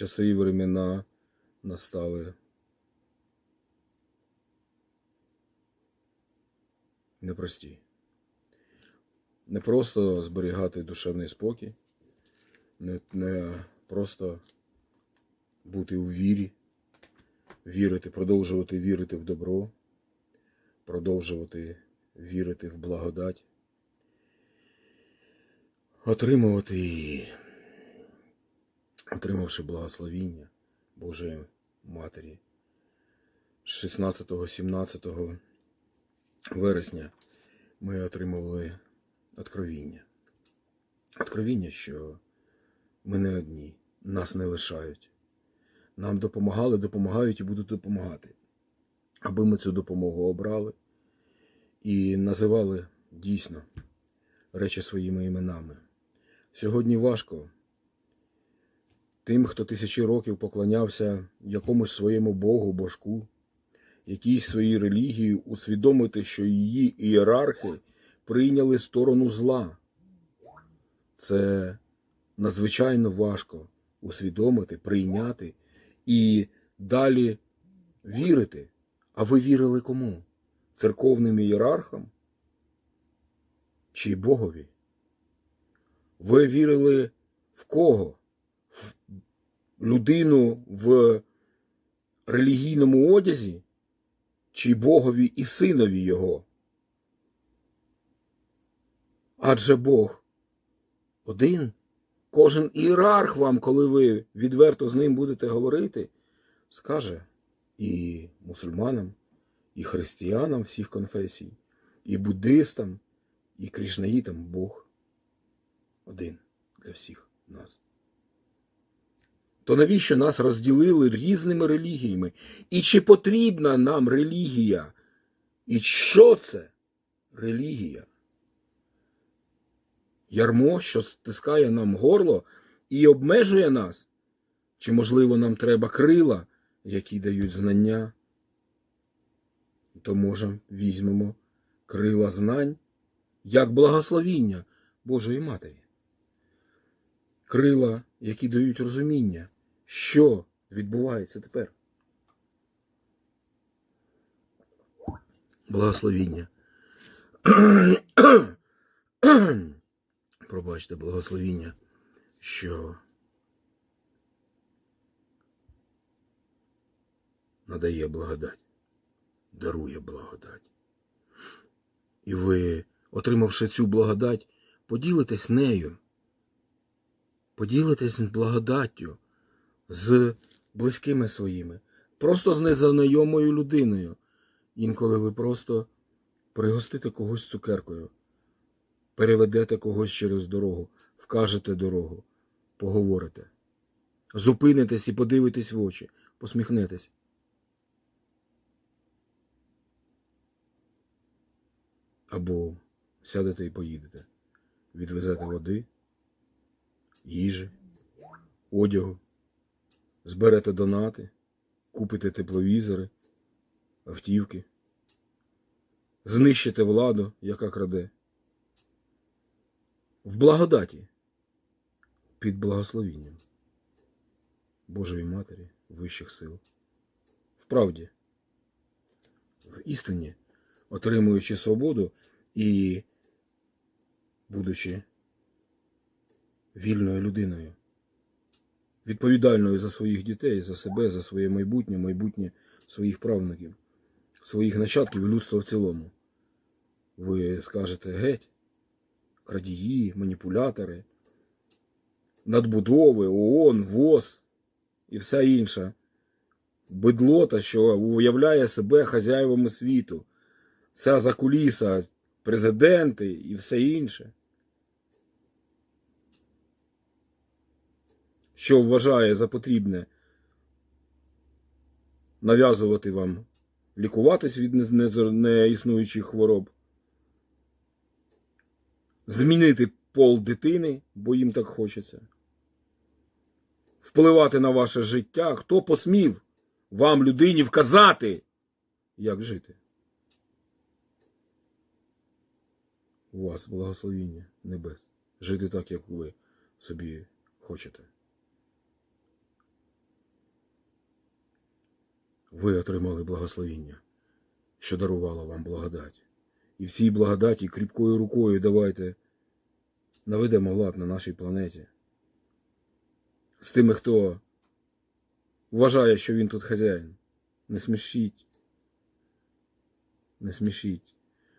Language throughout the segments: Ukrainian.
часи і времена настали. Непрості. Не просто зберігати душевний спокій, не, не просто бути у вірі, вірити, продовжувати вірити в добро, продовжувати вірити в благодать, отримувати її, отримавши благословіння Божої Матері. 16-17 вересня ми отримували откровіння. Откровіння, що ми не одні, нас не лишають. Нам допомагали, допомагають і будуть допомагати. Аби ми цю допомогу обрали і називали дійсно речі своїми іменами. Сьогодні важко тим, хто тисячі років поклонявся якомусь своєму Богу, божку, якійсь своїй релігії, усвідомити, що її ієрархи прийняли сторону зла. Це надзвичайно важко усвідомити, прийняти і далі вірити. А ви вірили кому? Церковним ієрархам? Чи Богові? Ви вірили в кого? Людину в релігійному одязі? Чи Богові і синові його? Адже Бог один. Кожен ієрарх вам, коли ви відверто з ним будете говорити, скаже і мусульманам, і християнам всіх конфесій, і буддистам, і крішнаїтам Бог один для всіх нас. То навіщо нас розділили різними релігіями? І чи потрібна нам релігія? І що це релігія? Ярмо, що стискає нам горло і обмежує нас? Чи, можливо, нам треба крила, які дають знання? То, може, візьмемо крила знань як благословіння Божої Матері. Крила, які дають розуміння, що відбувається тепер. Благословіння. Пробачте, благословіння, що надає благодать, дарує благодать. І ви, отримавши цю благодать, поділитесь нею, поділитесь з благодаттю з близькими своїми, просто з незнайомою людиною. Інколи ви просто пригостите когось цукеркою, переведете когось через дорогу, вкажете дорогу, поговорите, зупинитесь і подивитесь в очі, посміхнетесь. Або сядете і поїдете, відвезете води, їжі, одягу, зберете донати, купите тепловізори, автівки, знищите владу, яка краде. В благодаті під благословінням Божої Матері вищих сил. В правді, в істині, отримуючи свободу і будучи вільною людиною, відповідальною за своїх дітей, за себе, за своє майбутнє, майбутнє своїх правнуків, своїх нащадків і людства в цілому. Ви скажете геть, крадії, маніпулятори, надбудови, ООН, ВОЗ і вся інша бидлота, що уявляє себе хазяєвами світу, ця закуліса, президенти і все інше. Що вважає за потрібне нав'язувати вам лікуватись від неіснуючих хвороб, змінити пол дитини, бо їм так хочеться, впливати на ваше життя, хто посмів вам, людині, вказати, як жити. У вас благословіння небес. Жити так, як ви собі хочете. Ви отримали благословіння, що дарувало вам благодать. І в цій благодаті кріпкою рукою давайте наведемо лад на нашій планеті. З тими, хто вважає, що він тут хазяїн. Не смішіть. Не смішіть.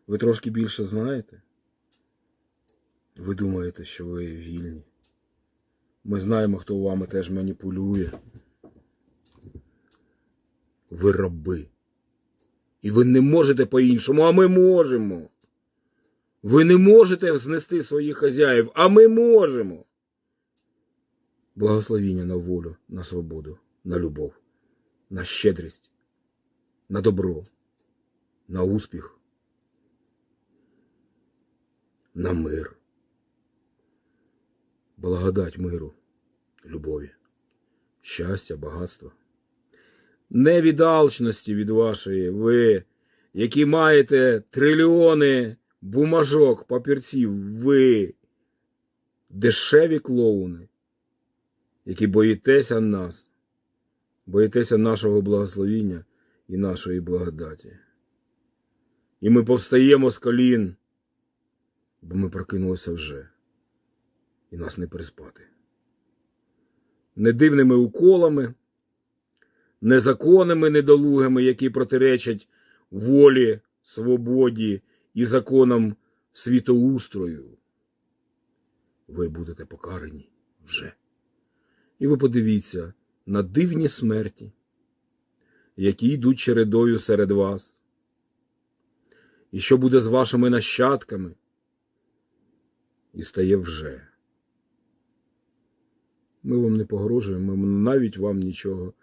Ви трошки більше знаєте? Ви думаєте, що ви вільні. Ми знаємо, хто вами теж маніпулює. Ви раби. І ви не можете по-іншому, а ми можемо. Ви не можете знести своїх хазяїв, а ми можемо. Благословіння на волю, на свободу, на любов, на щедрість, на добро, на успіх, на мир. Благодать миру, любові, щастя, багатства. Не від алчності від вашої, ви, які маєте трильйони бумажок, папірців, ви, дешеві клоуни, які боїтеся нас, боїтеся нашого благословіння і нашої благодаті. І ми повстаємо з колін, бо ми прокинулися вже, і нас не приспати. Не дивними уколами, незаконними недолугими, які протиречать волі, свободі і законам світоустрою. Ви будете покарані вже. І ви подивіться на дивні смерті, які йдуть чередою серед вас. І що буде з вашими нащадками? І стає вже. Ми вам не погрожуємо, ми навіть вам нічого.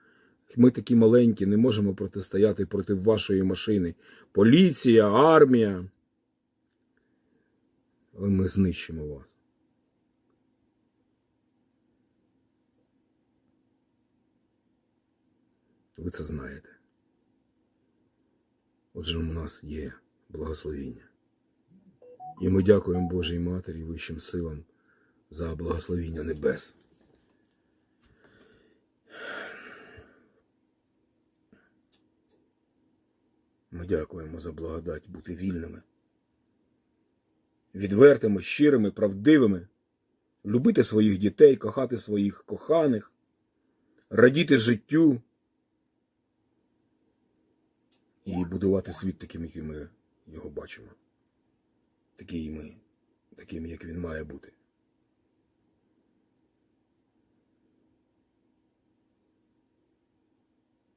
Ми такі маленькі, не можемо протистояти проти вашої машини. Поліція, армія. Але ми знищимо вас. Ви це знаєте. Отже, у нас є благословіння. І ми дякуємо Божій Матері і вищим силам за благословіння небес. Ми дякуємо за благодать бути вільними, відвертими, щирими, правдивими, любити своїх дітей, кохати своїх коханих, радіти життю і будувати світ таким, яким ми його бачимо. Такий ми, таким, як він має бути.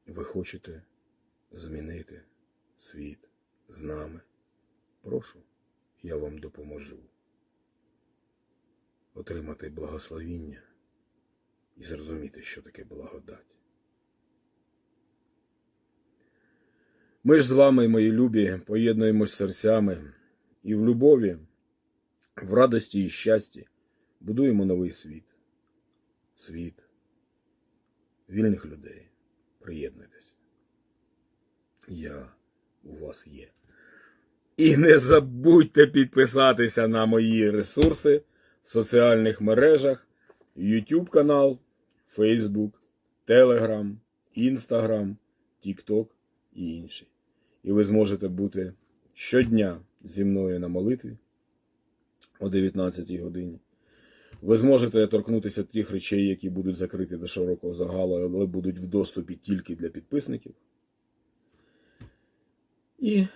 Ви хочете змінити світ з нами. Прошу, я вам допоможу отримати благословіння і зрозуміти, що таке благодать. Ми ж з вами, мої любі, поєднуємось серцями і в любові, в радості і щасті будуємо новий світ. Світ вільних людей. Приєднуйтесь. Я у вас є. І не забудьте підписатися на мої ресурси в соціальних мережах, YouTube канал, Facebook, Telegram, Instagram, TikTok і інші. І ви зможете бути щодня зі мною на молитві о 19 годині. Ви зможете торкнутися тих речей, які будуть закриті до широкого загалу, але будуть в доступі тільки для підписників. І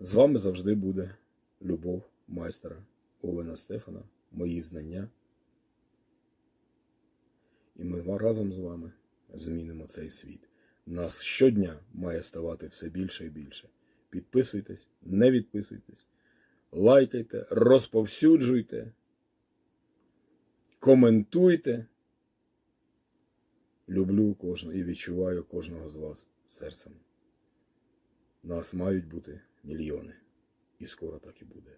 з вами завжди буде любов майстера Овена Стефана, мої знання. І ми разом з вами змінимо цей світ. Нас щодня має ставати все більше і більше. Підписуйтесь, не відписуйтесь, лайкайте, розповсюджуйте, коментуйте. Люблю кожного і відчуваю кожного з вас серцем. Нас мають бути мільйони. І скоро так і буде.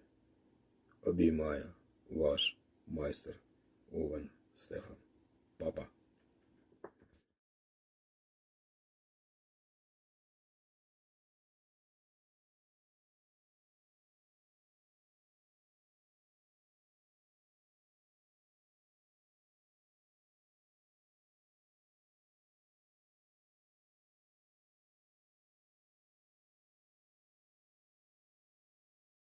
Обіймаю ваш майстер Овен Стефан. Папа.